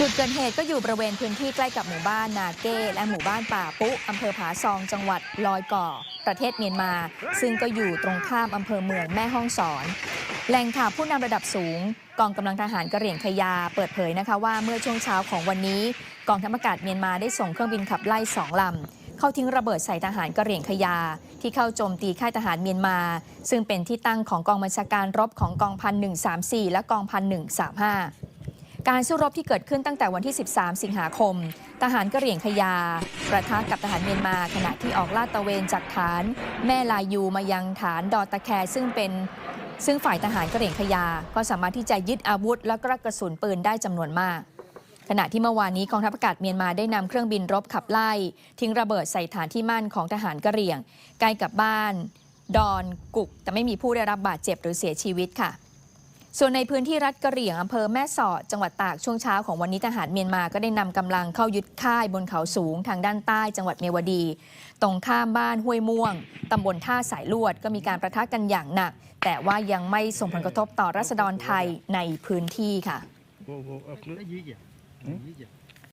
จุดเกิดเหตุก็อยู่บริเวณพื้นที่ใกล้กับหมู่บ้านนาเก้และหมู่บ้านป่าปุ๊อำเภอผาซองจังหวัดลอยก่อ ประเทศเมียนมา ซึ่งก็อยู่ตรงข้ามอำเภอเมืองแม่ฮ่องสอน แหล่งข่าวผู้นำระดับสูง กองกำลังทหารกระเหรี่ยงขยาเปิดเผยนะคะว่าเมื่อช่วงเช้าของวันนี้ กองทัพอากาศเมียนมาได้ส่งเครื่องบินขับไล่สองลำเข้าทิ้งระเบิดใส่ทหารกระเหรี่ยงขยา ที่เข้าโจมตีค่ายทหารเมียนมา ซึ่งเป็นที่ตั้งของกองบัญชาการรบของกองพัน134และกองพัน135 การสู้รบที่เกิดขึ้นตั้งแต่วันที่ 13 สิงหาคม ทหารกระเหรี่ยงขยา ประทะกับทหารเมียนมาขณะที่ออกลาดตระเวนจากฐาน แม่ลายูมายังฐานดอตะแคซึ่งเป็นซึ่งฝ่ายทหารกระเหรี่ยงขยา ก็สามารถที่จะยึดอาวุธ และก็กระสุนปืนได้จำนวนมาก ขณะที่เมื่อวานนี้กองทัพอากาศเมียนมาได้นำเครื่องบินรบขับไล่ ทิ้งระเบิดใส่ฐานที่มั่นของทหารกระเหรี่ยงใกล้กับบ้าน ดอนกุก แต่ไม่มีผู้ได้รับบาดเจ็บหรือเสียชีวิตค่ะ ส่วนในพื้นที่รัฐกะเหรี่ยงอำเภอแม่สอดจังหวัดตากช่วงเช้าของวันนี้ทหารเมียนมาก็ได้นำกำลังเข้ายึดค่ายบนเขาสูงทางด้านใต้จังหวัดเมวดี ตรงข้ามบ้านห้วยม่วงตำบลท่าสายลวดก็มีการประทะกันอย่างหนัก แต่ว่ายังไม่ส่งผลกระทบต่อรัษฎรไทยในพื้นที่ค่ะ